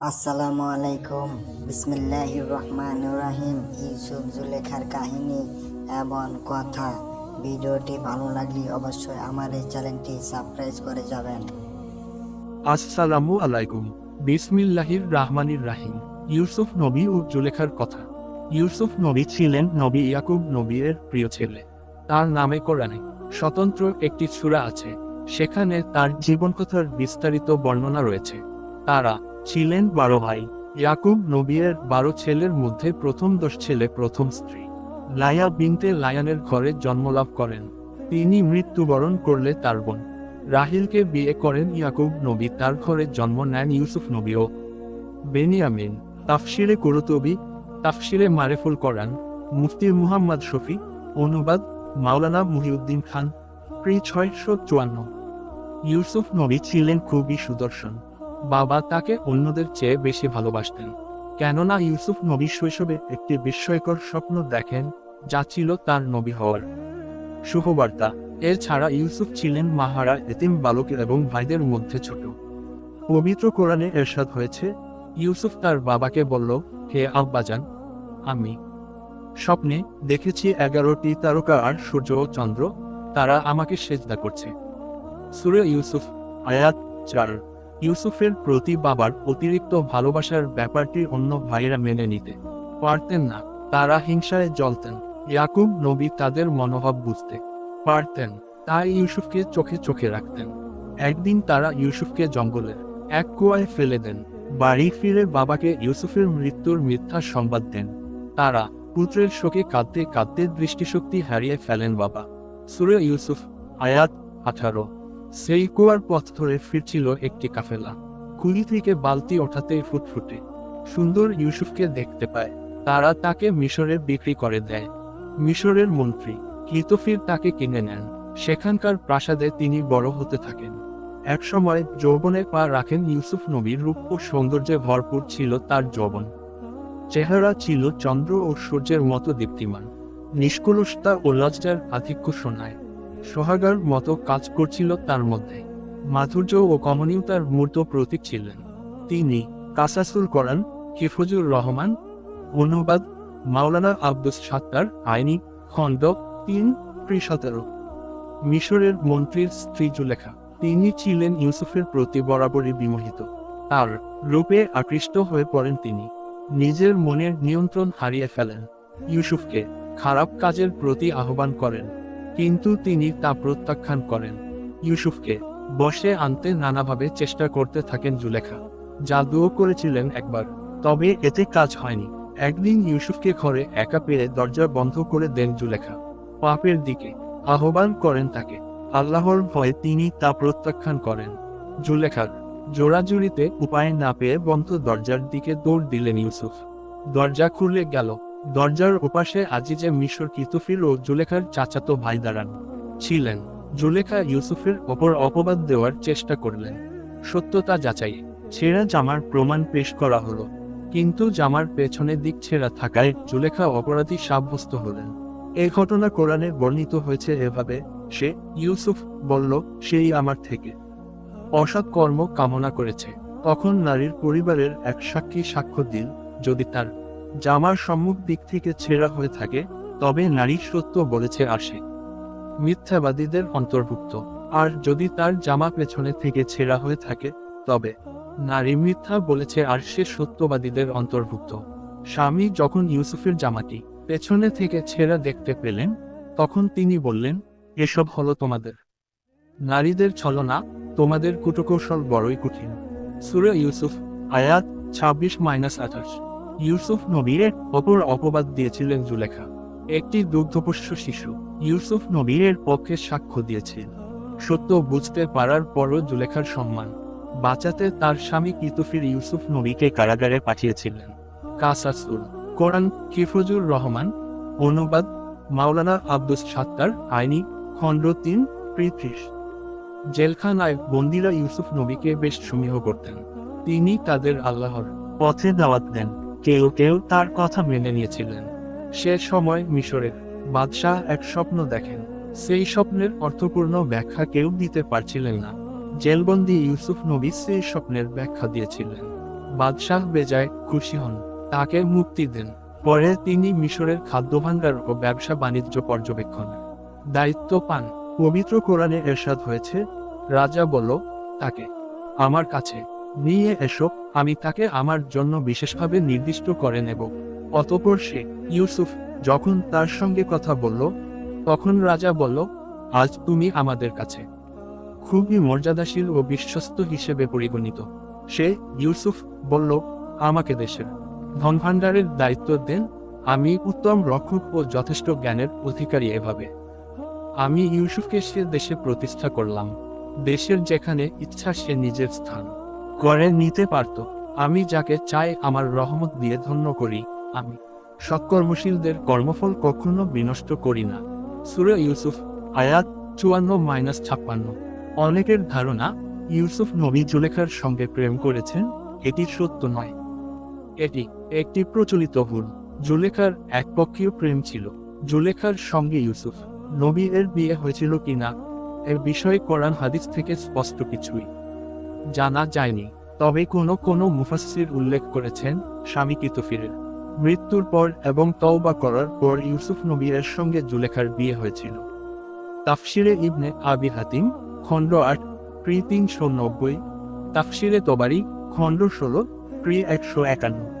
আসসালামু আলাইকুম। বিসমিল্লাহির রহমান রহিম। ইউসুফ জুলেখার কাহিনী এবং কথা। ভিডিওটি ভালো লাগলে অবশ্যই আমার এই চ্যানেলটি সাবস্ক্রাইব করে যাবেন। আসসালামু আলাইকুম। বিসমিল্লাহির রাহমানির রাহিম। ইউসুফ নবী ও জুলেখার কথা। ইউসুফ নবী ছিলেন নবী ইয়াকুব নবীর প্রিয় ছেলে। তার নামে কোরআনে স্বতন্ত্র একটি সূরা আছে। সেখানে তার জীবনকথার বিস্তারিত বর্ণনা রয়েছে। তারা ছিলেন বারো ভাই। ইয়াকুব নবীর বারো ছেলের মধ্যে প্রথম দশ ছেলে প্রথম স্ত্রী। লায়া বিনতে লায়ানের ঘরে জন্মলাভ করেন। তিনি মৃত্যুবরণ করলে তার বোন। রাহিলকে বিয়ে করেন ইয়াকুব নবী, তার ঘরে জন্ম নেন ইউসুফ নবীও। বেনিয়ামিন, তাফসিরে কুরুতবি, তাফসিরে মারেফুল করান মুফতি মুহাম্মদ শফি, অনুবাদ মাওলানা মুহিউদ্দিন খান, প্রি ছয়শো চুয়ান্ন। ইউসুফ নবী ছিলেন খুবই সুদর্শন। বাবা তাকে অন্যদের চেয়ে বেশি ভালোবাসতেন। কেননা ইউসুফ নবী শৈশবে একটি বিস্ময়কর স্বপ্ন দেখেন, যা ছিল তার নবী হওয়ার। শুভবার্তা। এছাড়া ইউসুফ ছিলেন মাহারা এতিম বালক এবং ভাইদের মধ্যে ছোট। পবিত্র কোরআনে এরশাদ হয়েছে, ইউসুফ তার বাবাকে বলল, হে আব্বাজান, আমি স্বপ্নে দেখেছি এগারোটি তারকা আর সূর্য ও চন্দ্র, তারা আমাকে সেজদা করছে। সুরে ইউসুফ, আয়াত চার। ইউসুফের প্রতি বাবার অতিরিক্ত ভালোবাসার ব্যাপারটি অন্য ভাইয়েরা মেনে নিতে পারতেন না। তারা হিংসায় জ্বলতেন। ইয়াকুব নবী তাদের মনোভাব বুঝতে পারতেন। তাই ইউসুফকে চোখে চোখে রাখতেন। একদিন তারা ইউসুফকে জঙ্গলের এক কুয়ায় ফেলে দেন। বাড়ি ফিরে বাবাকে ইউসুফের মৃত্যুর মিথ্যা সংবাদ দেন। তারা পুত্রের শোকে কাঁদতে কাঁদতে দৃষ্টিশক্তি হারিয়ে ফেলেন বাবা। সুরে ইউসুফ, আয়াত আঠারো। সেই কুয়ার পথ ধরে ফিরছিল একটি কাফেলা। কুলি থেকে বালতি ওঠাতে ফুটফুটে। সুন্দর ইউসুফকে দেখতে পায়। তারা তাকে মিশরে বিক্রি করে দেয়। মিশরের মন্ত্রী কিতফির তাকে কিনে নেন। সেখানকার প্রাসাদে তিনি বড় হতে থাকেন। একসময় যৌবনে পা রাখেন ইউসুফ নবীর রূপ ও সৌন্দর্যে ভরপুর ছিল তার যৌবন। চেহারা ছিল চন্দ্র ও সূর্যের মতো দীপ্তিমান। নিষ্কলুষতা ও লজ্জার আধিক্য শোনায়। সোহাগার মতো কাজ করছিল তার মধ্যে। মাধুর্য ও কমনীয়তার মূর্ত প্রতীক ছিলেন। তিনি কাসাসুল করান হিফজুর রহমান, অনুবাদ মাওলানা আব্দুস সাত্তার, আইনি খণ্ড তিন প্রি সতেরো। মিশরের মন্ত্রীর স্ত্রী জুলেখা তিনি ছিলেন ইউসুফের প্রতি বরাবরই বিমোহিত। তার রূপে আকৃষ্ট হয়ে পড়েন তিনি। নিজের মনের নিয়ন্ত্রণ হারিয়ে ফেলেন। ইউসুফকে খারাপ কাজের প্রতি আহ্বান করেন। কিন্তু তিনি তা প্রত্যাখ্যান করেন। ইউসুফকে বসে আনতে নানাভাবে চেষ্টা করতে থাকেন জুলেখা। জাদুও করেছিলেন একবার, তবে এতে কাজ হয়নি। একদিন ইউসুফকে ঘরে একা পেয়ে দরজা বন্ধ করে দেন জুলেখা। পাপের দিকে আহ্বান করেন তাকে। আল্লাহর ভয়ে তিনি তা প্রত্যাখ্যান করেন। জুলেখার জোড়াজুড়িতে উপায় না পেয়ে বন্ধ দরজার দিকে দৌড় দিলেন ইউসুফ। দরজা খুলে গেল। দরজার ওপাশে আজিজে মিশর কিতুফিল ও জুলেখার চাচাতো ভাই দাঁড়ান। ছিলেন। জুলেখা ইউসুফের ওপর অপবাদ দেওয়ার চেষ্টা করলেন। সত্যতা যাচাই। ছেঁড়া জামার প্রমাণ পেশ করা হলো। কিন্তু জামার পেছনের দিক ছেঁড়া থাকায় জুলেখা অপরাধী সাব্যস্ত হলেন। এই ঘটনা কোরআনে বর্ণিত হয়েছে এভাবে, সে ইউসুফ বলল, সেই আমার থেকে অসৎ কর্ম কামনা করেছে। তখন নারীর পরিবারের এক সাক্ষী সাক্ষ্য দিন, যদি তার জামার সম্মুখ দিক থেকে ছেঁড়া হয়ে থাকে, তবে নারী সত্য বলেছে আসে মিথ্যাবাদীদের অন্তর্ভুক্ত। আর যদি তার জামা পেছনে থেকে ছেঁড়া হয়ে থাকে, তবে নারী মিথ্যা বলেছে আর সে সত্যবাদীদের অন্তর্ভুক্ত। স্বামী যখন ইউসুফের জামাটি পেছনে থেকে ছেঁড়া দেখতে পেলেন, তখন তিনি বললেন, এসব হলো তোমাদের। নারীদের ছলনা, তোমাদের কুটকৌশল বড়ই কঠিন। সুরে ইউসুফ, আয়াত ছাব্বিশ মাইনাস আঠাশ। ইউসুফ নবীর অপর অপবাদ দিয়েছিলেন জুলেখা। একটি দুগ্ধপোষ্য শিশু ইউসুফ নবীর পক্ষে সাক্ষ্য দিয়েছিল সত্য বুঝতে পারার পরও জুলেখার সম্মান। বাঁচাতে তার স্বামী কিতুফির ইউসুফ নবীকে কারাগারে পাঠিয়েছিলেন। কাসাসুল কোরআন, কিফরুজুর রহমান, অনুবাদ, মাওলানা আব্দুস সাত্তার, আইনি, খণ্ড তিন পৃথিস জেলখানায় বন্দিরা ইউসুফ নবীকে বেশ সমীহ করতেন। তিনি তাদের আল্লাহর পথে দাওয়াত দেন। কেউ কেউ তার কথা মেনে নিয়েছিলেন। সে সময় মিশরের বাদশাহ এক স্বপ্ন দেখেন। সেই স্বপ্নের অর্থপূর্ণ ব্যাখ্যা কেউ দিতে পারছিলেন না। জেলবন্দি ইউসুফ নবী সেই স্বপ্নের ব্যাখ্যা দিয়েছিলেন। বাদশাহ বেজায় খুশি হন, তাকে মুক্তি দেন। পরে তিনি মিশরের খাদ্য ভাণ্ডার ও ব্যবসা বাণিজ্য পর্যবেক্ষণ। দায়িত্ব পান। পবিত্র কোরআনে এরশাদ হয়েছে, রাজা বলল তাকে, আমার কাছে নিয়ে এসো, আমি তাকে আমার জন্য বিশেষভাবে নির্দিষ্ট করে নেব। অতপর সে, ইউসুফ, যখন তার সঙ্গে কথা বলল, তখন রাজা বলল, আজ তুমি আমাদের কাছে খুবই মর্যাদাশীল ও বিশ্বস্ত হিসেবে পরিগণিত। সে, ইউসুফ, বলল, আমাকে দেশের ধনভাণ্ডারের দায়িত্ব দেন। আমি উত্তম রক্ষক ও যথেষ্ট জ্ঞানের অধিকারী এভাবে। আমি ইউসুফকে সে দেশে প্রতিষ্ঠা করলাম। দেশের যেখানে ইচ্ছা সে নিজের স্থান করে নিতে পারত। আমি যাকে চাই আমার রহমত দিয়ে ধন্য করি, আমি। সৎকর্মশীলদের কর্মফল কখনো বিনষ্ট করি না। সুরে ইউসুফ, আয়াত চুয়ান্ন মাইনাস ছাপ্পান্ন। অনেকের ধারণা, ইউসুফ নবী জুলেখার সঙ্গে প্রেম করেছেন, এটি সত্য নয়। এটি একটি প্রচলিত ভুল। জুলেখার একপক্ষীয় প্রেম ছিল। জুলেখার সঙ্গে ইউসুফ নবী এর বিয়ে হয়েছিল কিনা এর বিষয়ে কোরআন হাদিস থেকে স্পষ্ট কিছুই। জানা যায়নি। তবে কোনো কোনো মুফাসির উল্লেখ করেছেন, স্বামী কিতুফিরের মৃত্যুর পর এবং তওবা করার পর ইউসুফ নবীরের সঙ্গে জুলেখার বিয়ে হয়েছিল। তাফসিরে ইবনে আবি হাতিম, খণ্ড আট ক্রি তিনশো নব্বই। তাফসিরে তোবারি, খণ্ড ষোলো ক্রি একশো একান্ন।